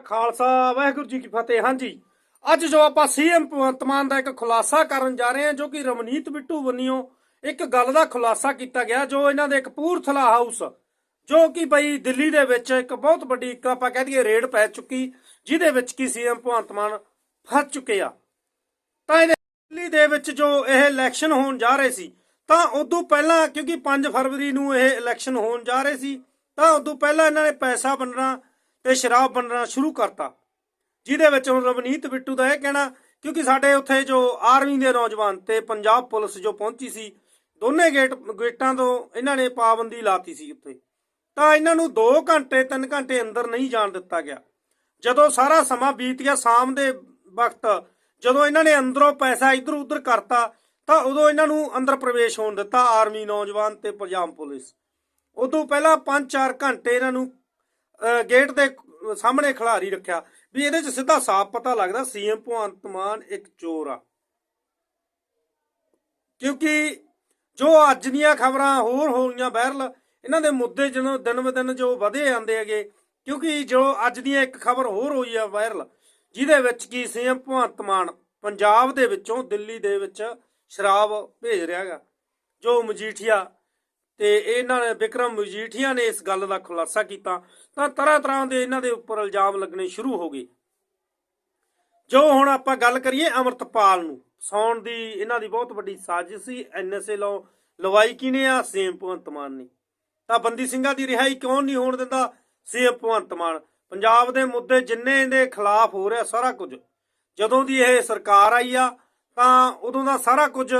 ਖਾਲਸਾ ਵਾਹਿਗੁਰੂ ਜੀ ਕੀ ਫਤਿਹ। ਹਾਂਜੀ, ਅੱਜ ਜੋ ਆਪਾਂ ਸੀਐਮ ਭਗਵੰਤ ਮਾਨ ਦਾ ਇੱਕ ਖੁਲਾਸਾ ਕਰਨ ਜਾ ਰਹੇ ਹਾਂ, ਜੋ ਕਿ ਰਮਨੀਤ ਬਿੱਟੂ ਬੰਨਿਓ ਇੱਕ ਗੱਲ ਦਾ ਖੁਲਾਸਾ ਕੀਤਾ ਗਿਆ, ਜੋ ਇਹਨਾਂ ਦੇ ਕਪੂਰਥਲਾ ਹਾਊਸ, ਜੋ ਕਿ ਬਈ ਦਿੱਲੀ ਦੇ ਵਿੱਚ ਇੱਕ ਬਹੁਤ ਵੱਡੀ, ਇੱਕ ਆਪਾਂ ਕਹਿ ਦਈਏ ਰੇਡ ਪੈ ਚੁੱਕੀ, ਜਿਹਦੇ ਵਿੱਚ ਕੀ ਸੀਐਮ ਭਗਵੰਤ ਮਾਨ ਫਸ ਚੁੱਕੇ ਆ। ਤਾਂ ਇਹਦੇ ਦਿੱਲੀ ਦੇ ਵਿੱਚ ਜੋ ਇਹ ਇਲੈਕਸ਼ਨ ਹੋਣ ਜਾ ਰਹੇ ਸੀ, ਤਾਂ ਉਦੋਂ ਪਹਿਲਾਂ, ਕਿਉਂਕਿ 5 ਫਰਵਰੀ ਨੂੰ ਇਹ ਇਲੈਕਸ਼ਨ ਹੋਣ ਜਾ ਰਹੇ ਸੀ, ਤਾਂ ਉਦੋਂ ਪਹਿਲਾਂ ਇਹਨਾਂ ਨੇ ਪੈਸਾ ਵੰਡਣਾ ਤੇ ਸ਼ਰਾਬ ਵੰਡਣਾ ਸ਼ੁਰੂ ਕਰਤਾ। ਜਿਹਦੇ ਵਿੱਚ ਹੁਣ ਰਵਨੀਤ ਬਿੱਟੂ ਦਾ ਇਹ ਕਹਿਣਾ, ਕਿਉਂਕਿ ਸਾਡੇ ਉੱਥੇ ਜੋ ਆਰਮੀ ਦੇ ਨੌਜਵਾਨ ਤੇ ਪੰਜਾਬ ਪੁਲਿਸ ਜੋ ਪਹੁੰਚੀ ਸੀ, ਦੋਨੇ ਗੇਟ, ਗੇਟਾਂ ਤੋਂ ਇਹਨਾਂ ਨੇ ਪਾਬੰਦੀ ਲਾਤੀ ਸੀ ਉੱਥੇ ਤਾਂ ਇਹਨਾਂ ਨੂੰ 2 ਘੰਟੇ 3 ਘੰਟੇ ਅੰਦਰ ਨਹੀਂ ਜਾਣ ਦਿੱਤਾ ਗਿਆ। ਜਦੋਂ ਸਾਰਾ ਸਮਾਂ ਬੀਤ ਗਿਆ ਸ਼ਾਮ ਦੇ ਵਕਤ, ਜਦੋਂ ਇਹਨਾਂ ਨੇ ਅੰਦਰੋਂ ਪੈਸਾ ਇੱਧਰ ਉੱਧਰ ਕਰਤਾ, ਤਾਂ ਉਦੋਂ ਇਹਨਾਂ ਨੂੰ ਅੰਦਰ ਪ੍ਰਵੇਸ਼ ਹੋਣ ਦਿੱਤਾ ਆਰਮੀ ਨੌਜਵਾਨ ਤੇ ਪੰਜਾਬ ਪੁਲਿਸ। ਉਦੋਂ ਪਹਿਲਾਂ 5-4 ਘੰਟੇ ਇਹਨਾਂ ਨੂੰ ਗੇਟ ਦੇ ਸਾਹਮਣੇ ਖਿਲਾਰੀ ਰੱਖਿਆ ਵੀ ਇਹਦੇ ਚ ਸਿੱਧਾ ਸਾਫ਼ ਪਤਾ ਲੱਗਦਾ ਸੀਐਮ ਭਗਵੰਤ ਮਾਨ ਇੱਕ ਚੋਰ ਆ। ਕਿਉਂਕਿ ਜੋ ਅੱਜ ਦੀਆਂ ਖਬਰਾਂ ਹੋਰ ਹੋਈਆਂ ਵਾਇਰਲ ਇਹਨਾਂ ਦੇ ਮੁੱਦੇ ਜਦੋਂ ਦਿਨ ਬ ਦਿਨ ਜੋ ਵਧੇ ਜਾਂਦੇ ਹੈਗੇ, ਕਿਉਂਕਿ ਜੋ ਅੱਜ ਦੀਆਂ ਇੱਕ ਖਬਰ ਹੋਰ ਹੋਈ ਆ ਵਾਇਰਲ ਜਿਹਦੇ ਵਿੱਚ ਕੀ ਸੀਐਮ ਭਗਵੰਤ ਮਾਨ ਪੰਜਾਬ ਦੇ ਵਿੱਚੋਂ ਦਿੱਲੀ ਦੇ ਵਿੱਚ ਸ਼ਰਾਬ ਭੇਜ ਰਿਹਾ ਹੈਗਾ। ਜੋ ਮਜੀਠੀਆ ਤੇ ਇਹਨਾਂ ਨੇ ਵਿਕਰਮ ਮਜੀਠੀਆ ਨੇ ਇਸ ਗੱਲ ਦਾ ਖੁਲਾਸਾ ਕੀਤਾ, ਤਾਂ ਤਰ੍ਹਾਂ ਤਰ੍ਹਾਂ ਦੇ ਇਹਨਾਂ ਦੇ ਉੱਪਰ ਇਲਜ਼ਾਮ ਲੱਗਣੇ ਸ਼ੁਰੂ ਹੋ ਗਏ। ਜੋ ਹੁਣ ਆਪਾਂ ਗੱਲ ਕਰੀਏ ਅਮਰਤਪਾਲ ਨੂੰ ਸੌਣ ਦੀ ਇਹਨਾਂ ਦੀ ਬਹੁਤ ਵੱਡੀ ਸਾਜ਼ਿਸ਼ ਸੀ ਐਨਐਸਏ ਲੋ ਲਵਾਈ ਕਿਨੇ ਆ? ਸੀਐਮ ਭਗਵੰਤ ਮਾਨ ਨੇ। ਤਾਂ ਬੰਦੀ ਸਿੰਘਾਂ ਦੀ ਰਿਹਾਈ ਕਿਉਂ ਨਹੀਂ ਹੋਣ ਦਿੰਦਾ? ਸੀਐਮ ਭਗਵੰਤ ਮਾਨ। ਪੰਜਾਬ ਦੇ ਮੁੱਦੇ ਜਿੰਨੇ ਇਹਦੇ ਖਿਲਾਫ ਹੋ ਰਿਹਾ ਸਾਰਾ ਕੁਝ। ਜਦੋਂ ਦੀ ਇਹ ਸਰਕਾਰ ਆਈ ਆ, ਤਾਂ ਉਦੋਂ ਦਾ ਸਾਰਾ ਕੁਝ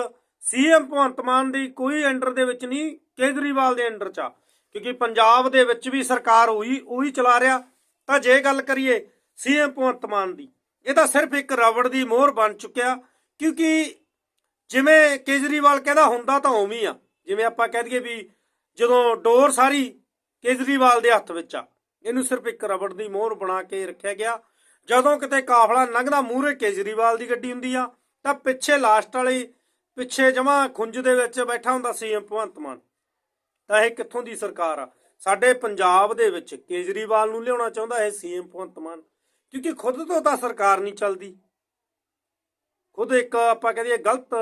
ਸੀਐਮ ਭਗਵੰਤ ਮਾਨ ਦੀ ਕੋਈ ਅੰਡਰ ਦੇ ਵਿੱਚ ਨਹੀਂ, ਕੇਜਰੀਵਾਲ ਦੇ ਅੰਡਰ ਚ ਆ। ਕਿਉਂਕਿ ਪੰਜਾਬ ਦੇ ਵਿੱਚ ਵੀ ਸਰਕਾਰ ਉਹੀ ਉਹੀ ਚਲਾ ਰਿਹਾ। ਤਾਂ ਜੇ ਗੱਲ ਕਰੀਏ ਸੀਐਮ ਭਗਵੰਤ ਮਾਨ ਦੀ, ਇਹ ਤਾਂ ਸਿਰਫ ਇੱਕ ਰਬੜ ਦੀ ਮੋਹਰ ਬਣ ਚੁੱਕਿਆ। ਕਿਉਂਕਿ ਜਿਵੇਂ ਕੇਜਰੀਵਾਲ ਕਹਿੰਦਾ ਹੁੰਦਾ ਤਾਂ ਉਵੇਂ ਆ। ਜਿਵੇਂ ਆਪਾਂ ਕਹਿ ਦਈਏ ਵੀ ਜਦੋਂ ਡੋਰ ਸਾਰੀ ਕੇਜਰੀਵਾਲ ਦੇ ਹੱਥ ਵਿੱਚ ਆ, ਇਹਨੂੰ ਸਿਰਫ ਇੱਕ ਰਬੜ ਦੀ ਮੋਹਰ ਬਣਾ ਕੇ ਰੱਖਿਆ ਗਿਆ। ਜਦੋਂ ਕਿਤੇ ਕਾਫਲਾ ਲੰਘਦਾ ਮੂਹਰੇ ਕੇਜਰੀਵਾਲ ਦੀ ਗੱਡੀ ਹੁੰਦੀ ਆ, ਤਾਂ ਪਿੱਛੇ ਲਾਸਟ ਵਾਲੀ ਪਿੱਛੇ ਜਮਾ ਖੁੰਝ ਦੇ ਵਿੱਚ ਬੈਠਾ ਹੁੰਦਾ ਸੀਐਮ ਭਗਵੰਤ ਮਾਨ। ਤਾਂ ਇਹ ਕਿੱਥੋਂ ਦੀ ਸਰਕਾਰ ਆ? ਸਾਡੇ ਪੰਜਾਬ ਦੇ ਵਿੱਚ ਕੇਜਰੀਵਾਲ ਨੂੰ ਲਿਆਉਣਾ ਚਾਹੁੰਦਾ ਹੈ ਸੀਐਮ ਭਗਵੰਤ ਮਾਨ। ਕਿਉਂਕਿ ਖੁਦ ਤੋਂ ਤਾਂ ਸਰਕਾਰ ਨਹੀਂ ਚੱਲਦੀ। ਖੁਦ ਇੱਕ ਆਪਾਂ ਕਹਦੇ ਗਲਤ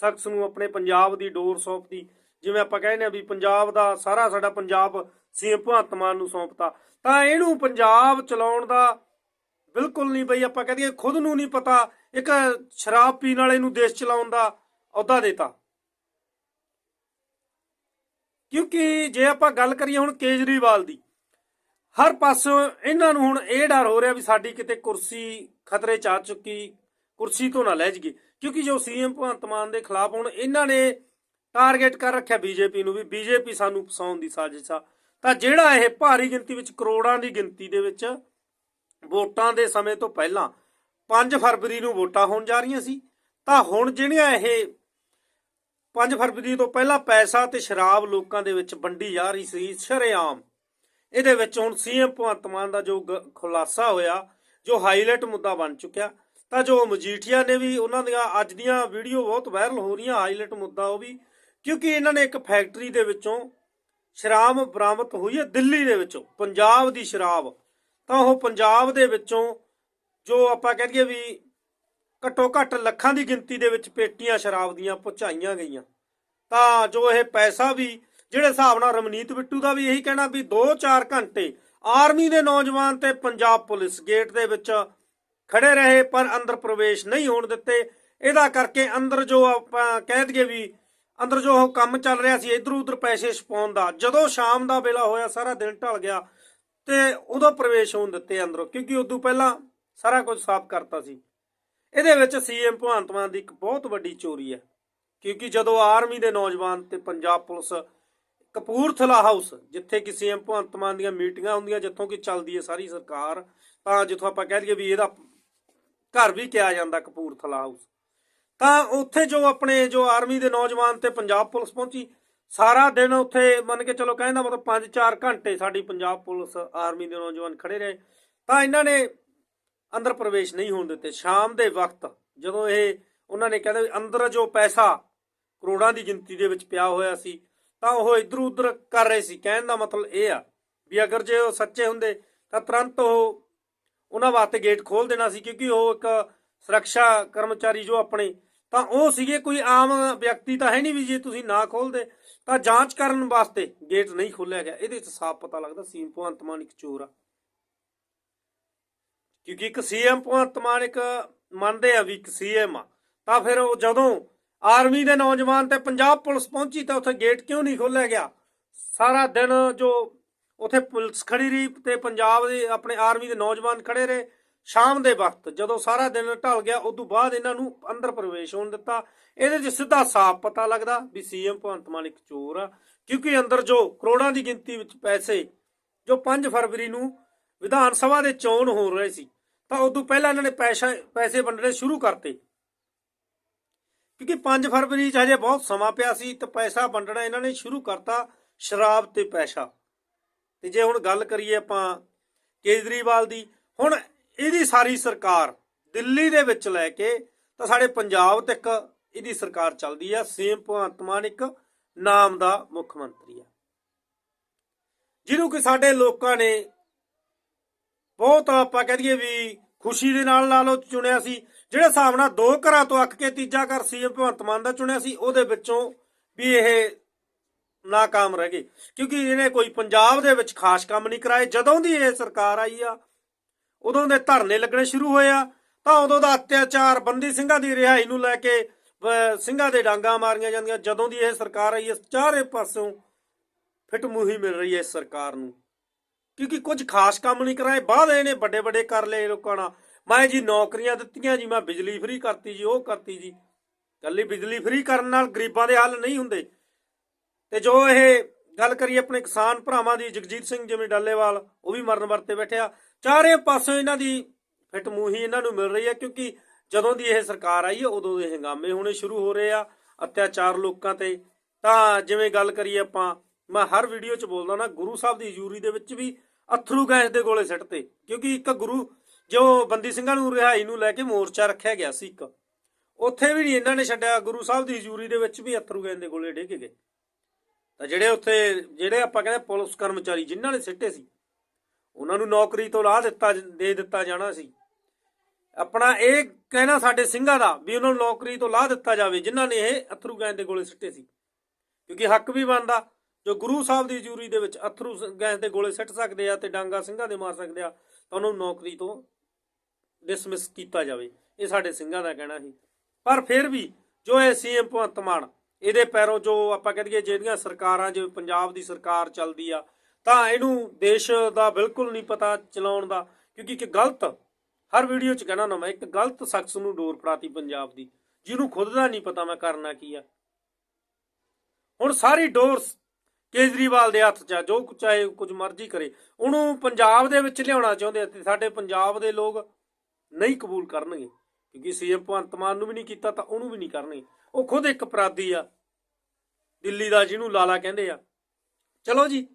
ਸ਼ਖਸ ਨੂੰ ਆਪਣੇ ਪੰਜਾਬ ਦੀ ਡੋਰ ਸੌਂਪਦੀ। ਜਿਵੇਂ ਆਪਾਂ ਕਹਿੰਦੇ ਆ ਵੀ ਪੰਜਾਬ ਦਾ ਸਾਰਾ ਸਾਡਾ ਪੰਜਾਬ ਸੀਐਮ ਭਗਵੰਤ ਮਾਨ ਨੂੰ ਸੌਂਪਤਾ। ਤਾਂ ਇਹਨੂੰ ਪੰਜਾਬ ਚਲਾਉਣ ਦਾ ਬਿਲਕੁਲ ਨਹੀਂ ਬਈ, ਆਪਾਂ ਕਹਦੇ ਖੁਦ ਨੂੰ ਨਹੀਂ ਪਤਾ, ਇੱਕ ਸ਼ਰਾਬ ਪੀਣ ਵਾਲੇ ਨੂੰ ਦੇਸ਼ ਚਲਾਉਣ ਦਾ ਅਹੁਦਾ ਦੇਤਾ। ਕਿਉਂਕਿ ਜੇ ਆਪਾਂ ਗੱਲ ਕਰੀਏ ਹੁਣ ਕੇਜਰੀਵਾਲ ਦੀ, ਹਰ ਪਾਸੋਂ ਇਹਨਾਂ ਨੂੰ ਹੁਣ ਇਹ ਡਰ ਹੋ ਰਿਹਾ ਵੀ ਸਾਡੀ ਕਿਤੇ ਕੁਰਸੀ ਖਤਰੇ ਚ ਆ ਚੁੱਕੀ, ਕੁਰਸੀ ਤੋਂ ਨਾ ਲੈ ਜਗੇ ਕਿਉਂਕਿ ਜੋ ਸੀਐਮ ਭਗਵੰਤ ਮਾਨ ਦੇ ਖਿਲਾਫ ਹੁਣ ਇਹਨਾਂ ਨੇ ਟਾਰਗੇਟ ਕਰ ਰੱਖਿਆ ਬੀਜੇਪੀ ਨੂੰ ਵੀ, ਬੀਜੇਪੀ ਸਾਨੂੰ ਫਸਾਉਣ ਦੀ ਸਾਜ਼ਿਸ਼ ਆ। ਤਾਂ ਜਿਹੜਾ ਇਹ ਭਾਰੀ ਗਿਣਤੀ ਵਿੱਚ ਕਰੋੜਾਂ ਦੀ ਗਿਣਤੀ ਦੇ ਵਿੱਚ ਵੋਟਾਂ ਦੇ ਸਮੇਂ ਤੋਂ ਪਹਿਲਾਂ 5 ਫਰਵਰੀ ਨੂੰ ਵੋਟਾਂ ਹੋਣ ਜਾ ਰਹੀਆਂ ਸੀ, ਤਾਂ ਹੁਣ ਜਿਹੜੀਆਂ ਇਹ 5 ਫਰਵਰੀ ਤੋਂ ਪਹਿਲਾਂ ਪੈਸਾ ਤੇ ਸ਼ਰਾਬ ਲੋਕਾਂ ਦੇ ਵਿੱਚ ਵੰਡੀ ਜਾ ਰਹੀ ਸੀ, ਸ਼ਰੇਆਮ। ਇਹਦੇ ਵਿੱਚ ਹੁਣ ਸੀਐਮ ਭਗਵੰਤ ਮਾਨ ਦਾ ਜੋ ਗ- ਖੁਲਾਸਾ ਹੋਇਆ, ਜੋ ਹਾਈਲਾਈਟ ਮੁੱਦਾ ਬਣ ਚੁੱਕਿਆ, ਤਾਂ ਜੋ ਮਜੀਠੀਆ ਨੇ ਵੀ ਉਹਨਾਂ ਦੀਆਂ ਅੱਜ ਦੀਆਂ ਵੀਡੀਓ ਬਹੁਤ ਵਾਇਰਲ ਹੋ ਰਹੀਆਂ ਹਾਈਲਾਈਟ ਮੁੱਦਾ ਉਹ ਵੀ, ਕਿਉਂਕਿ ਇਹਨਾਂ ਨੇ ਇੱਕ ਫੈਕਟਰੀ ਦੇ ਵਿੱਚੋਂ ਸ਼ਰਾਬ ਬਰਾਮਦ ਹੋਈ ਹੈ, ਦਿੱਲੀ ਦੇ ਵਿੱਚੋਂ, ਪੰਜਾਬ ਦੀ ਸ਼ਰਾਬ। ਤਾਂ ਉਹ ਪੰਜਾਬ ਦੇ ਵਿੱਚੋਂ ਜੋ ਆਪਾਂ ਕਹਿ ਦਈਏ ਵੀ ਘੱਟੋ ਘੱਟ ਲੱਖਾਂ ਦੀ ਗਿਣਤੀ ਦੇ ਵਿੱਚ ਪੇਟੀਆਂ ਸ਼ਰਾਬ ਦੀਆਂ ਪਹੁੰਚਾਈਆਂ ਗਈਆਂ। ਤਾਂ ਜੋ ਇਹ ਪੈਸਾ ਵੀ, ਜਿਹੜੇ ਹਿਸਾਬ ਨਾਲ ਰਮਨੀਤ ਬਿੱਟੂ ਦਾ ਵੀ ਇਹੀ ਕਹਿਣਾ ਵੀ 2-4 ਘੰਟੇ ਆਰਮੀ ਦੇ ਨੌਜਵਾਨ ਤੇ ਪੰਜਾਬ ਪੁਲਿਸ ਗੇਟ ਦੇ ਵਿੱਚ ਖੜੇ ਰਹੇ, ਪਰ ਅੰਦਰ ਪ੍ਰਵੇਸ਼ ਨਹੀਂ ਹੋਣ ਦਿੱਤੇ। ਇਹਦਾ ਕਰਕੇ ਅੰਦਰ ਜੋ ਆਪਾਂ ਕਹਿ ਦਈਏ ਵੀ ਅੰਦਰ ਜੋ ਉਹ ਕੰਮ ਚੱਲ ਰਿਹਾ ਸੀ ਇਧਰ ਉਧਰ ਪੈਸੇ ਛਪਾਉਣ ਦਾ, ਜਦੋਂ ਸ਼ਾਮ ਦਾ ਵੇਲਾ ਹੋਇਆ, ਸਾਰਾ ਦਿਨ ਢਲ ਗਿਆ। ਤੇ ਉਦੋਂ ਪ੍ਰਵੇਸ਼ ਹੋਣ ਦਿੱਤੇ ਅੰਦਰੋਂ, ਕਿਉਂਕਿ ਉਦੋਂ ਪਹਿਲਾਂ ਸਾਰਾ ਕੁਝ ਸਾਫ਼ ਕਰਤਾ ਸੀ। ਇਹਦੇ ਵਿੱਚ ਸੀਐਮ ਭਗਵੰਤ ਮਾਨ ਦੀ ਇੱਕ ਬਹੁਤ ਵੱਡੀ ਚੋਰੀ ਹੈ, ਕਿਉਂਕਿ ਜਦੋਂ ਆਰਮੀ ਦੇ ਨੌਜਵਾਨ ਤੇ ਪੰਜਾਬ ਪੁਲਿਸ, ਕਪੂਰਥਲਾ ਹਾਊਸ, ਜਿੱਥੇ ਕਿ ਸੀਐਮ ਭਗਵੰਤ ਮਾਨ ਦੀਆਂ ਮੀਟਿੰਗਾਂ ਹੁੰਦੀਆਂ, ਜਿੱਥੋਂ ਕਿ ਚੱਲਦੀ ਹੈ ਸਾਰੀ ਸਰਕਾਰ, ਤਾਂ ਜਿੱਥੋਂ ਆਪਾਂ ਕਹਿ ਲਈਏ ਵੀ ਇਹਦਾ ਘਰ ਵੀ ਕਿਹਾ ਜਾਂਦਾ ਕਪੂਰਥਲਾ ਹਾਊਸ। ਤਾਂ ਉੱਥੇ ਜੋ ਆਪਣੇ ਜੋ ਆਰਮੀ ਦੇ ਨੌਜਵਾਨ ਤੇ ਪੰਜਾਬ ਪੁਲਿਸ ਪਹੁੰਚੀ ਸਾਰਾ ਦਿਨ ਉੱਥੇ ਮੰਨ ਕੇ ਚਲੋ ਕਹਿੰਦਾ ਮਤਲਬ 5-4 ਘੰਟੇ ਸਾਡੀ ਪੰਜਾਬ ਪੁਲਿਸ, ਆਰਮੀ ਦੇ ਨੌਜਵਾਨ ਖੜੇ ਰਹੇ। ਤਾਂ ਇਹਨਾਂ ਨੇ ਅੰਦਰ ਪ੍ਰਵੇਸ਼ ਨਹੀਂ ਹੋਣ ਦਿੱਤੇ। ਸ਼ਾਮ ਦੇ ਵਕਤ ਜਦੋਂ ਇਹ ਉਹਨਾਂ ਨੇ ਕਹਿੰਦਾ ਵੀ ਅੰਦਰ ਜੋ ਪੈਸਾ ਕਰੋੜਾਂ ਦੀ ਗਿਣਤੀ ਦੇ ਵਿੱਚ ਪਿਆ ਹੋਇਆ ਸੀ, ਤਾਂ ਉਹ ਇਧਰ ਉਧਰ ਕਰ ਰਹੇ ਸੀ। ਕਹਿਣ ਦਾ ਮਤਲਬ ਇਹ ਆ ਵੀ ਅਗਰ ਜੇ ਉਹ ਸੱਚੇ ਹੁੰਦੇ, ਤਾਂ ਤੁਰੰਤ ਉਹ ਉਹਨਾਂ ਵਾਸਤੇ ਗੇਟ ਖੋਲ ਦੇਣਾ ਸੀ, ਕਿਉਂਕਿ ਉਹ ਇੱਕ ਸੁਰੱਖਿਆ ਕਰਮਚਾਰੀ ਜੋ ਆਪਣੇ, ਤਾਂ ਉਹ ਸੀਗੇ ਕੋਈ ਆਮ ਵਿਅਕਤੀ ਤਾਂ ਹੈ ਨਹੀਂ ਵੀ ਜੇ ਤੁਸੀਂ ਨਾ ਖੋਲਦੇ ਤਾਂ ਜਾਂਚ ਕਰਨ ਵਾਸਤੇ ਗੇਟ ਨਹੀਂ ਖੋਲਿਆ ਗਿਆ। ਇਹਦੇ ਵਿੱਚ ਸਾਫ਼ ਪਤਾ ਲੱਗਦਾ ਸੀਐਮ ਭਗਵੰਤ ਮਾਨ ਇੱਕ ਚੋਰ ਆ। ਕਿਉਂਕਿ ਇੱਕ ਸੀਐਮ ਭਗਵੰਤ ਮਾਨ ਇੱਕ ਮੰਨਦੇ ਆ ਵੀ ਇੱਕ ਸੀਐਮ ਆ। ਤਾਂ ਫਿਰ ਉਹ ਜਦੋਂ ਆਰਮੀ ਦੇ ਨੌਜਵਾਨ ਤੇ ਪੰਜਾਬ ਪੁਲਿਸ ਪਹੁੰਚੀ ਤਾਂ ਉੱਥੇ ਗੇਟ ਕਿਉਂ ਨਹੀਂ ਖੋਲਿਆ ਗਿਆ? ਸਾਰਾ ਦਿਨ ਜੋ ਉੱਥੇ ਪੁਲਿਸ ਖੜੀ ਰਹੀ ਤੇ ਪੰਜਾਬ ਦੇ ਆਪਣੇ ਆਰਮੀ ਦੇ ਨੌਜਵਾਨ ਖੜੇ ਰਹੇ। ਸ਼ਾਮ ਦੇ ਵਕਤ ਜਦੋਂ ਸਾਰਾ ਦਿਨ ਢਲ ਗਿਆ, ਉਸ ਤੋਂ ਬਾਅਦ ਇਹਨਾਂ ਨੂੰ ਅੰਦਰ ਪ੍ਰਵੇਸ਼ ਹੋਣ ਦਿੱਤਾ। ਇਹਦੇ 'ਚ ਸਿੱਧਾ ਸਾਫ਼ ਪਤਾ ਲੱਗਦਾ ਵੀ ਸੀਐਮ ਭਗਵੰਤ ਮਾਨ ਇੱਕ ਚੋਰ ਆ, ਕਿਉਂਕਿ ਅੰਦਰ ਜੋ ਕਰੋੜਾਂ ਦੀ ਗਿਣਤੀ ਵਿੱਚ ਪੈਸੇ, ਜੋ 5 ਫਰਵਰੀ ਨੂੰ ਵਿਧਾਨ ਸਭਾ ਦੇ ਚੋਣ ਹੋ ਰਹੇ ਸੀ, ਤਾਂ ਉਦੋਂ ਪਹਿਲਾਂ ਇਹਨਾਂ ਨੇ ਪੈਸਾ, ਪੈਸੇ ਵੰਡਣੇ ਸ਼ੁਰੂ ਕਰਤੇ। ਕਿਉਂਕਿ 5 ਫਰਵਰੀ 'ਚ ਹਜੇ ਬਹੁਤ ਸਮਾਂ ਪਿਆ ਸੀ, ਤੇ ਪੈਸਾ ਵੰਡਣਾ ਇਹਨਾਂ ਨੇ ਸ਼ੁਰੂ ਕਰਤਾ ਸ਼ਰਾਬ ਤੇ ਪੈਸਾ। ਤੇ ਜੇ ਹੁਣ ਗੱਲ ਕਰੀਏ ਆਪਾਂ ਕੇਜਰੀਵਾਲ ਦੀ, ਹੁਣ ਇਹਦੀ ਸਾਰੀ ਸਰਕਾਰ ਦਿੱਲੀ ਦੇ ਵਿੱਚ ਲੈ ਕੇ ਤਾਂ ਸਾਡੇ ਪੰਜਾਬ ਤੱਕ ਇਹਦੀ ਸਰਕਾਰ ਚੱਲਦੀ ਆ ਸੀਐਮ ਭਗਵੰਤ ਮਾਨ ਇੱਕ ਨਾਮ ਦਾ ਮੁੱਖ ਮੰਤਰੀ ਆ। ਜਿਹਨੂੰ ਕਿ ਸਾਡੇ ਲੋਕਾਂ ਨੇ ਬਹੁਤ ਆਪਾਂ ਕਹਿ ਦਈਏ ਵੀ ਖੁਸ਼ੀ ਦੇ ਨਾਲ ਲਾ ਲਓ ਚੁਣਿਆ ਸੀ, ਜਿਹੜੇ ਹਿਸਾਬ ਨਾਲ ਦੋ ਘਰਾਂ ਤੋਂ ਅੱਕ ਕੇ ਤੀਜਾ ਘਰ ਸੀਐਮ ਭਗਵੰਤ ਮਾਨ ਦਾ ਚੁਣਿਆ ਸੀ, ਉਹਦੇ ਵਿੱਚੋਂ ਵੀ ਇਹ ਨਾਕਾਮ ਰਹਿ ਗਏ। ਕਿਉਂਕਿ ਇਹਨੇ ਕੋਈ ਪੰਜਾਬ ਦੇ ਵਿੱਚ ਖਾਸ ਕੰਮ ਨਹੀਂ ਕਰਾਏ। ਜਦੋਂ ਦੀ ਇਹ ਸਰਕਾਰ ਆਈ ਆ ਉਦੋਂ ਦੇ ਧਰਨੇ ਲੱਗਣੇ ਸ਼ੁਰੂ ਹੋਏ ਆ, ਤਾਂ ਉਦੋਂ ਦਾ ਅਤਿਆਚਾਰ ਬੰਦੀ ਸਿੰਘਾਂ ਦੀ ਰਿਹਾਈ ਨੂੰ ਲੈ ਕੇ ਸਿੰਘਾਂ ਦੇ ਡਾਂਗਾ ਮਾਰੀਆਂ ਜਾਂਦੀਆਂ, ਜਦੋਂ ਦੀ ਇਹ ਸਰਕਾਰ ਆਈ ਹੈ, ਚਾਰੇ ਪਾਸੋਂ ਫਿੱਟ ਮੂਹੀ ਮਿਲ ਰਹੀ ਹੈ ਇਸ ਸਰਕਾਰ ਨੂੰ। ਕਿਉਂਕਿ ਕੁਝ ਖਾਸ ਕੰਮ ਨਹੀਂ ਕਰਾਏ, ਬਾਅਦ ਇਹਨੇ ਵੱਡੇ ਵੱਡੇ ਕਰ ਲਏ ਲੋਕਾਂ ਨਾਲ। ਮੈਂ ਜੀ ਨੌਕਰੀਆਂ ਦਿੱਤੀਆਂ ਜੀ, ਮੈਂ ਬਿਜਲੀ ਫ੍ਰੀ ਕਰਤੀ ਜੀ, ਉਹ ਕਰਤੀ ਜੀ। ਕੱਲੀ ਬਿਜਲੀ ਫ੍ਰੀ ਕਰਨ ਨਾਲ ਗਰੀਬਾਂ ਦੇ ਹੱਲ ਨਹੀਂ ਹੁੰਦੇ। ਤੇ ਜੋ ਇਹ ਗੱਲ ਕਰੀਏ ਆਪਣੇ ਕਿਸਾਨ ਭਰਾਵਾਂ ਦੀ, ਜਗਜੀਤ ਸਿੰਘ ਜਿਵੇਂ ਡੱਲੇਵਾਲ, ਉਹ ਵੀ ਮਰਨ ਵਰਤੇ ਬੈਠਿਆ ਚਾਰੇ ਪਾਸੋਂ ਇਹਨਾਂ ਦੀ ਫਿੱਟ ਮੂਹੀ ਇਹਨਾਂ ਨੂੰ ਮਿਲ ਰਹੀ ਹੈ, ਕਿਉਂਕਿ ਜਦੋਂ ਦੀ ਇਹ ਸਰਕਾਰ ਆਈ ਹੈ, ਉਦੋਂ ਦੇ ਹੰਗਾਮੇ ਹੋਣੇ ਸ਼ੁਰੂ ਹੋ ਰਹੇ ਆ, ਅਤਿਆਚਾਰ ਲੋਕਾਂ ਤੇ। ਤਾਂ ਜਿਵੇਂ ਗੱਲ ਕਰੀਏ ਆਪਾਂ, ਮੈਂ ਹਰ ਵੀਡੀਓ 'ਚ ਬੋਲਦਾ ਨਾ, ਗੁਰੂ ਸਾਹਿਬ ਦੀ ਹਜ਼ੂਰੀ ਦੇ ਵਿੱਚ ਵੀ ਅਥਰੂ ਗੈਸ ਦੇ ਗੋਲੇ ਸਿੱਟਤੇ ਕਿਉਂਕਿ ਇੱਕ ਗੁਰੂ, ਜੋ ਬੰਦੀ ਸਿੰਘਾਂ ਨੂੰ ਰਿਹਾਈ ਨੂੰ ਲੈ ਕੇ ਮੋਰਚਾ ਰੱਖਿਆ ਗਿਆ ਸੀ ਇੱਕ, ਉੱਥੇ ਵੀ ਨਹੀਂ ਇਹਨਾਂ ਨੇ ਛੱਡਿਆ, ਗੁਰੂ ਸਾਹਿਬ ਦੀ ਹਜ਼ੂਰੀ ਦੇ ਵਿੱਚ ਵੀ ਅਥਰੂ ਗੈਸ ਦੇ ਗੋਲੇ ਡੇਗੇ ਗਏ। ਤਾਂ ਜਿਹੜੇ ਉੱਥੇ, ਜਿਹੜੇ ਆਪਾਂ ਕਹਿੰਦੇ ਪੁਲਿਸ ਕਰਮਚਾਰੀ, ਜਿਨ੍ਹਾਂ ਨੇ ਸਿੱਟੇ ਸੀ ਉਹਨਾਂ ਨੂੰ ਨੌਕਰੀ ਤੋਂ ਲਾਹ ਦਿੱਤਾ ਦੇ ਦਿੱਤਾ ਜਾਣਾ ਸੀ। ਆਪਣਾ ਇਹ ਕਹਿਣਾ ਸਾਡੇ ਸਿੰਘਾਂ ਦਾ ਵੀ ਉਹਨਾਂ ਨੂੰ ਨੌਕਰੀ ਤੋਂ ਲਾਹ ਦਿੱਤਾ ਜਾਵੇ, ਜਿਨ੍ਹਾਂ ਨੇ ਇਹ ਅਥਰੂ ਗੈਸ ਦੇ ਗੋਲੇ ਸਿੱਟੇ ਸੀ। ਕਿਉਂਕਿ ਹੱਕ ਵੀ ਬਣਦਾ, ਜੋ ਗੁਰੂ ਸਾਹਿਬ ਦੀ ਹਜ਼ੂਰੀ ਦੇ ਵਿੱਚ ਅਥਰੂ ਗੈਸ ਦੇ ਗੋਲੇ ਸਿੱਟ ਸਕਦੇ ਆ ਤੇ ਡਾਂਗਾ ਸਿੰਘਾਂ ਦੇ ਮਾਰ ਸਕਦੇ ਆ, ਤਾਂ ਉਹਨਾਂ ਨੂੰ ਨੌਕਰੀ ਤੋਂ ਡਿਸਮਿਸ ਕੀਤਾ ਜਾਵੇ। ਇਹ ਸਾਡੇ ਸਿੰਘਾਂ ਦਾ ਕਹਿਣਾ ਸੀ। ਪਰ ਫਿਰ ਵੀ ਜੋ ਇਹ ਸੀਐਮ ਭਗਵੰਤ ਮਾਨ, ਇਹਦੇ ਪੈਰੋਂ ਜੋ ਆਪਾਂ ਕਹ ਦਈਏ ਜਿਹੜੀਆਂ ਸਰਕਾਰਾਂ, ਜਿਵੇਂ ਪੰਜਾਬ ਦੀ ਸਰਕਾਰ ਚੱਲਦੀ ਆ ਤਾਂ ਇਹਨੂੰ ਦੇਸ਼ ਦਾ ਬਿਲਕੁਲ ਨਹੀਂ ਪਤਾ ਚਲਾਉਣ ਦਾ, ਕਿਉਂਕਿ ਇੱਕ ਗਲਤ, ਹਰ ਵੀਡੀਓ 'ਚ ਕਹਿਣਾ ਨਾ ਮੈਂ, ਇੱਕ ਗਲਤ ਸ਼ਖਸ ਨੂੰ ਡੋਰ ਫੜਾਤੀ ਪੰਜਾਬ ਦੀ, ਜਿਹਨੂੰ ਖੁਦ ਦਾ ਨਹੀਂ ਪਤਾ ਮੈਂ ਕਰਨਾ ਕੀ ਆ। ਹੁਣ ਸਾਰੀ ਡੋਰ ਕੇਜਰੀਵਾਲ ਦੇ ਹੱਥ 'ਚ ਆ, ਜੋ ਚਾਹੇ ਕੁਝ ਮਰਜ਼ੀ ਕਰੇ, ਉਹਨੂੰ ਪੰਜਾਬ ਦੇ ਵਿੱਚ ਲਿਆਉਣਾ ਚਾਹੁੰਦੇ ਆ, ਤੇ ਸਾਡੇ ਪੰਜਾਬ ਦੇ ਲੋਕ ਨਹੀਂ ਕਬੂਲ ਕਰਨਗੇ, ਕਿਉਂਕਿ ਸੀਐਮ ਭਗਵੰਤ ਮਾਨ ਨੂੰ ਵੀ ਨਹੀਂ ਕੀਤਾ ਤਾਂ ਉਹਨੂੰ ਵੀ ਨਹੀਂ ਕਰਨਗੇ। ਉਹ ਖੁਦ ਇੱਕ ਅਪਰਾਧੀ ਆ, ਦਿੱਲੀ ਦਾ ਜਿਹਨੂੰ ਲਾਲਾ ਕਹਿੰਦੇ ਆ। ਚਲੋ ਜੀ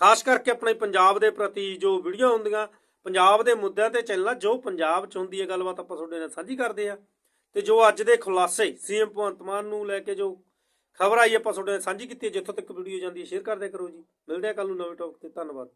ਖਾਸ ਕਰਕੇ ਆਪਣੇ ਪੰਜਾਬ ਦੇ ਪ੍ਰਤੀ ਜੋ ਵੀਡੀਓ ਹੁੰਦੀਆਂ, ਪੰਜਾਬ ਦੇ ਮੁੱਦਿਆਂ ਤੇ ਚੱਲਣਾ, ਜੋ ਪੰਜਾਬ ਚ ਹੁੰਦੀ ਹੈ ਗੱਲਬਾਤ ਆਪਾਂ ਤੁਹਾਡੇ ਨਾਲ ਸਾਂਝੀ ਕਰਦੇ ਆ ਤੇ ਜੋ ਅੱਜ ਦੇ ਖੁਲਾਸੇ, ਸੀਐਮ ਭਗਵੰਤ ਮਾਨ ਨੂੰ ਲੈ ਕੇ ਜੋ ਖਬਰ ਆਈ ਆਪਾਂ ਤੁਹਾਡੇ ਨਾਲ ਸਾਂਝੀ ਕੀਤੀ ਹੈ। ਜਿੱਥੋਂ ਤੱਕ ਵੀਡੀਓ ਜਾਂਦੀ ਹੈ, ਸ਼ੇਅਰ ਕਰਦੇ ਕਰੋ ਜੀ ਮਿਲਦੇ ਆ ਕੱਲ ਨੂੰ ਨਵੇਂ ਟੌਪਿਕ ਤੇ, ਧੰਨਵਾਦ